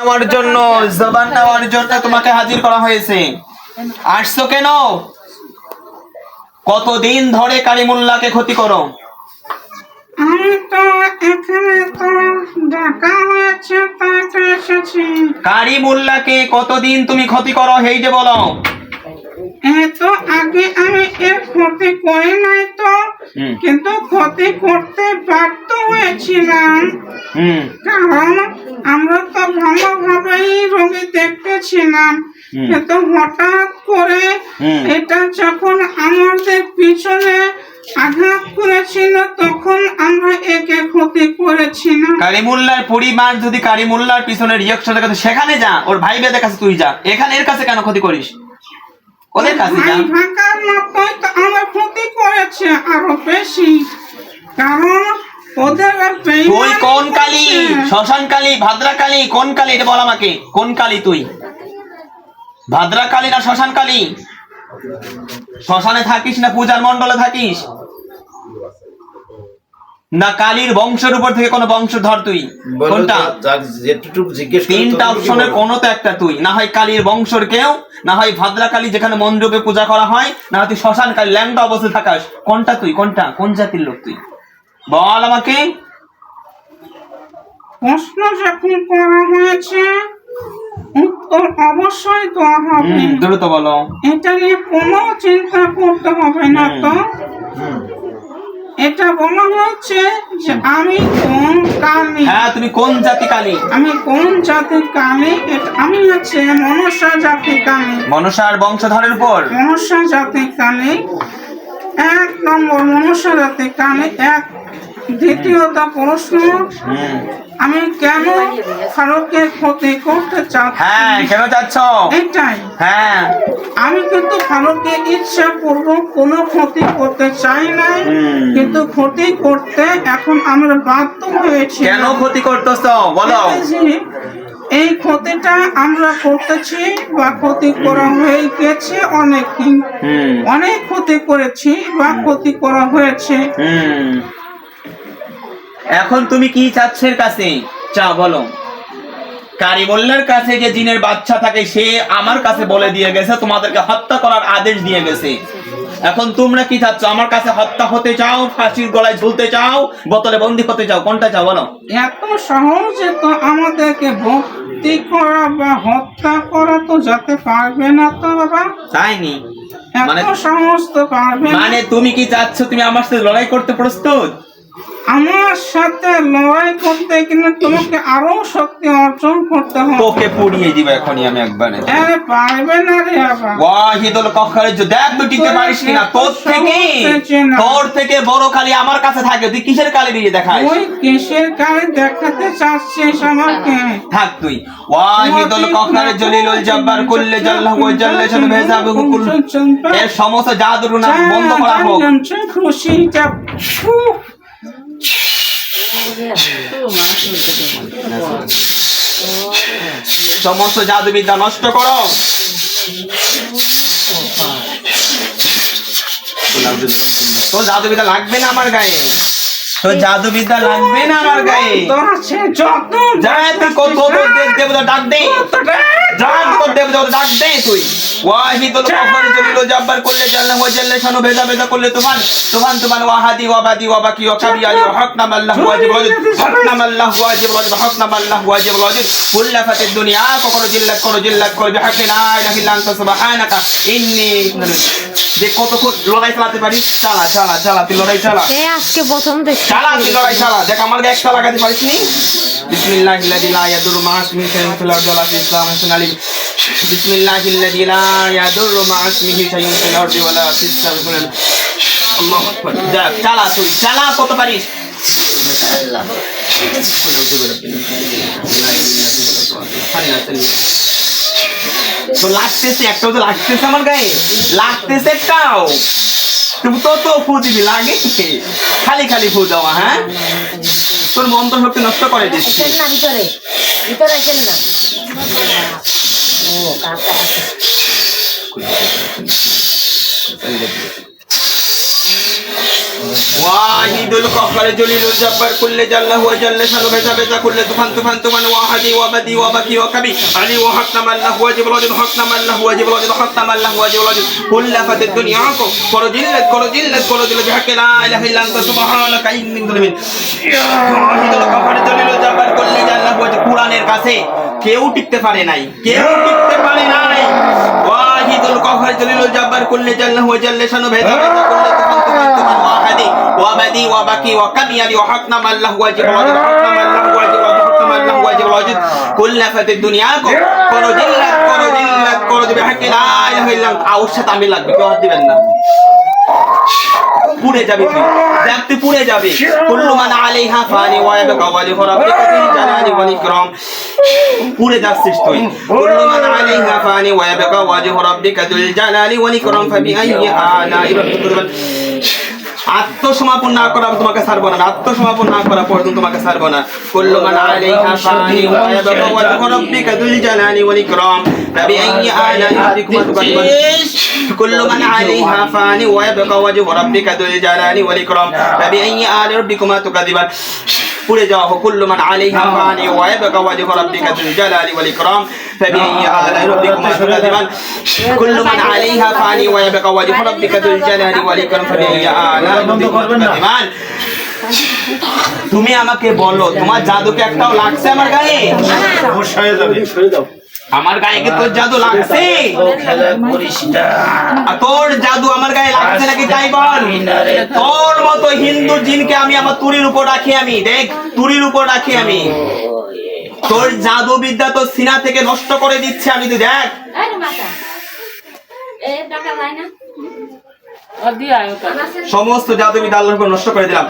নেওয়ার জন্য জবান নেওয়ার জন্য তোমাকে হাজির করা হয়েছে। আসছো কেন? কতদিন ধরে কালিমুল্লাহকে ক্ষতি করো? কারিমুল্লাহকে কতদিন তুমি ক্ষতি করো হেই যে বলো। এত আগে আমি এর ক্ষতি করি নাই তো কিন্তু ক্ষতি করতে বাধ্য হয়েছিলাম। কারণ আমরা তো ভালোভাবেই রোগী দেখতেছিলাম। কিন্তু হঠাৎ করে এটা যখন আমাদের পিছনে আঘাত করেছিল তখন আমরা একে ক্ষতি করেছিলাম। কারিমুল্লার পরিবার যদি কারিমুল্লার পিছনে রিয়াকশন দেখাতে সেখানে যা ওর ভাই বেদের কাছে তুই যা। এখানে এর কাছে কেন ক্ষতি করিস? ওদের কাছে যা ঢাকার মতোই তো আমার ক্ষতি করেছে আরও বেশি। কারণ ওদের তুই কোন কালী? শ্মশান কালী ভাদ্রা কালী কোন কালী? এটা বল আমাকে। কোন কালী তুই? ভাদ্রা কালী না শ্মশান কালী? শ্মশানে থাকিস না পূজার মণ্ডলে থাকিস? না কালীর বংশের উপর থেকে কোনো বংশধর তুই। কোনটা? তিনটা অপশনের। কোনো তো একটা তুই। না হয় কালীর বংশর কেউ না হয় ভাদ্রা কালী যেখানে মন্ডপে পূজা করা হয় না হয় তুই শ্মশান কালী ল্যাংটা অবস্থায় থাকাস। কোনটা তুই? কোনটা? কোন জাতির লোক তুই? বল আমাকে। প্রশ্ন যখন করা হয়েছে উত্তর অবশ্যই দেওয়া হবে। দ্রুত বলো। এটা নিয়ে কোনো চিন্তা করতে হবে না তো। এটা বলা হচ্ছে যে আমি কোন কালী হ্যাঁ তুমি কোন জাতি কালী? আমি কোন জাতির কালী? এটা আমি হচ্ছে মনসা জাতি কালী। মনসার বংশধরের উপর? মনসা জাতি কালী। এক নম্বর মনসা জাতি কালী এক দ্বিতীয়ত প্রশ্ন। আমি কেন ফারুকের ক্ষতি করতে হ্যাঁ কেন যাচ্ছ এটাই হ্যাঁ। আমি কিন্তু ফারুকের ইচ্ছা পূর্বক কোনো ক্ষতি করতে চাই নাই কিন্তু ক্ষতি করতে এখন আমরা বাধ্য হয়েছি। কেন ক্ষতি করতেছ? বলো। এই ক্ষতিটা আমরা করতেছি বা ক্ষতি করা হয়ে গেছে অনেক অনেক ক্ষতি করেছি বা ক্ষতি করা হয়েছে। এখন তুমি কি চাচ্ছ এর কাছে? চা বলো। কারিমুল্লার কাছে যে জিনের বাচ্চা থাকে সে আমার কাছে বলে দিয়ে গেছে তোমাদেরকে হত্যা করার আদেশ দিয়ে গেছে। এখন তোমরা কি চাচ্ছ? আমার কাছে হত্যা হতে চাও ফাঁসির গলায় ঝুলতে চাও বোতলে বন্দি হতে চাও কোনটা চাও বলো? এত সহজে তো আমাদেরকে ভক্তি করা বা হত্যা করা তো যেতে পারবে না তো বাবা। চাইনি। এত মানে সহজ তো পারবে মানে তুমি কি চাচ্ছ? তুমি আমার সাথে লড়াই করতে প্রস্তুত? আমার সাথে লড়াই করতে গেলে তোমাকে আরও শক্তি অর্জন করতে হবে। তোকে পুড়িয়ে দিব এখনই আমি একবারে। আরে পারবে না রে বাবা ওয়াহিদুল কখরের যে দেখ তুই টিকতে পারিস কিনা তোর থেকে তোর থেকে বড় কালি আমার কাছে থাকে তুই কিসের কালি দিয়ে দেখাস? ওই কিসের কালে দেখাতে চাচ্ছিস আমাকে? থাক তুই। ওয়াহিদুল কখরের জলিলুল জব্বার কুল্লে জাল্লাহু ওয়া জাল্লা শানু হিসাবু কুল এর সমস্ত জাদুর নাম বন্ধ করা হোক। খুশি যাব সমস্ত জাদুবিদ্যা নষ্ট করো। তো জাদুবিদ্যা লাগবে না আমার গায়ে। তো জাদুবিদ্যা লাগবে না আমার গায়ে। তোর আছে যত যা তুই কত দেব দেবতা ডাক দে। যা তোর দেব ডাক দে তুই। ওয়াহিদুল কফর জলিলুল জব্বার কুল্লে জাল্লাহ ওয়া জাল্লা শানু ভেজা ভেজা করলে তুফান তুফান তুফান ওয়াহাদি ওয়াবাদি ওয়াবাকি ওয়াকাবি আলি ওয়াহকনাম আল্লাহ ওয়াজিব ওয়াজিব হকনাম আল্লাহ ওয়াজিব ওয়াজিব হকনাম আল্লাহ ওয়াজিব ওয়াজিব। কুল্লা ফাতিদ দুনিয়া কখনো জিল্লাত করো জিল্লাত করো বিহাক্কি লা ইলাহা ইল্লা আনতা সুবহানাকা। ইন্নী যে কতক্ষণ লড়াই চালাতে পারিস চালা চালা চালা তুই লড়াই চালা। আজকে প্রথম দেখছি। চালা তুই লড়াই চালা। দেখ আমার গায়ে একটা লাগাতে পারিস নি বিসমিল্লাহ লা ইয়াদুরু মা ইসমিহি শাইউন ফিল আরদি ওয়ালা ফিস সামাই সুনালি বিসমিল্লাহ ইল্লাযী লা ইয়াদুরু মা ইসমিহি শাইউন ফিল আরদি ওয়ালা ফিস সামাই আল্লাহু আকবার চালা তুই চালা কত পারিস তো লাগতেছে একটাও তো লাগতেছে আমার গায়ে লাগতেছে একটাও তুমি তো তো ফু দিবি লাগে খালি খালি ফু দেওয়া হ্যাঁ তোর মন তোর সবকে নষ্ট করে দিচ্ছি না ভিতরে। ভিতরে আসেন না। ও কাকা واحد القهار جليل الجبار كل جل هو جل شانه بيتا بيتا كل طوفان طوفان طوفان واحدي وبدي وبكي وكبي علي وحق من له واجب الواجب حق من له واجب الواجب حق من له واجب الواجب كل فت الدنيا عنكم كل جلد كل جلد كل جلد بحق لا اله الا انت سبحانك اني من ظلمين واحد القهار جليل الجبار كل جل هو কোরআনের কাছে কেউ টিকতে পারে নাই কেউ টিকতে পারে নাই ওয়াহিদুল কাহার জলিলুল জাব্বার কুল্লি জাল্লাহু ওয়া জাল্লা শানু ভেদা ভেদা কুল্লি তুফান তুফান তুফান ওয়াহাদি ওয়াবাদি ওয়াবাকি ওয়াকাবিয়াদি ওয়াহাকনা মাল্লাহু ওয়াজিব ওয়াজিব হাকনা মাল্লাহু ওয়াজিব ওয়াজিব হাকনা মাল্লাহু ওয়াজিব ওয়াজিব কুল্লা ফাতিদ দুনিয়াকুম করো জিল্লাত করো জিল্লাত করো জিবে হাক্কি লা ইলাহা ইল্লা আল্লাহ আউর সাথে আমি লাগবে কেউ হাত দিবেন না পুড়ে যাবে তুই দেখ তুই পুড়ে যাবে কুল্লু মান আলাইহা ফানি ওয়া ইয়াবকা ওয়াজহু রাব্বিকা যিল জালালি ওয়াল ইকরাম পুড়ে যাচ্ছিস তুই কুল্লু মান আলাইহা ফানি ওয়া ইয়াবকা ওয়াজহু রাব্বিকা যিল জালালি ওয়াল ইকরাম ফাবি আইয়ি আলাই রাব্বিকা তুকযাবান আত্মসমাপন না করা তোমাকে ছাড়বো না, আত্মসমাপন না করা পর্যন্ত তোমাকে ছাড়বো না। কুল্লু মান আলাইহা ফানি ওয়া ইয়াবকা ওয়া রাব্বিকা যুল জালালি ওয়াল ইকরাম। তাবি আইয়ি আলা রাব্বিকুমা তুকাদ্দিবুন কুল্লু মান আলাইহা ফানি ওয়া ইয়াবকা ওয়াজহু রাব্বিকা যুল ওয়াল ইকরাম। তাবি আইয়ি আলা রাব্বিকুমা তুকাদ্দিবুন পুড়ে যাওয়া হোক কুল্লু মান আলাইহা ফানি ওয়া ইয়াবকা ওয়াজহু রাব্বিকা যুল জালালি ওয়াল ইকরাম। ফাবিআইয়ি আলাই রাব্বিকুমা তুকাযিবান কুল্লু মান আলাইহা ফানি ওয়া ইয়াবকা ওয়াজহু রাব্বিকা যুল জালালি ওয়াল ইকরাম। আলাই রাব্বিকুমা তুমি আমাকে বলো তোমার জাদুকে একটাও লাগছে আমার গায়ে? হয়ে যাবে সরে দাও আমার গায়ে কি তোর জাদু লাগছে? তোর জাদু আমার গায়ে লাগছে নাকি তাই বল? তোর মতো হিন্দু জিনকে আমি আমার তুরির উপর রাখি আমি দেখ তুরির উপর রাখি আমি। তোর জাদু বিদ্যা তোর সিনা থেকে নষ্ট করে দিচ্ছে আমি তুই দেখ। সমস্ত জাদু বিদ্যা আল্লাহর উপর নষ্ট করে দিলাম।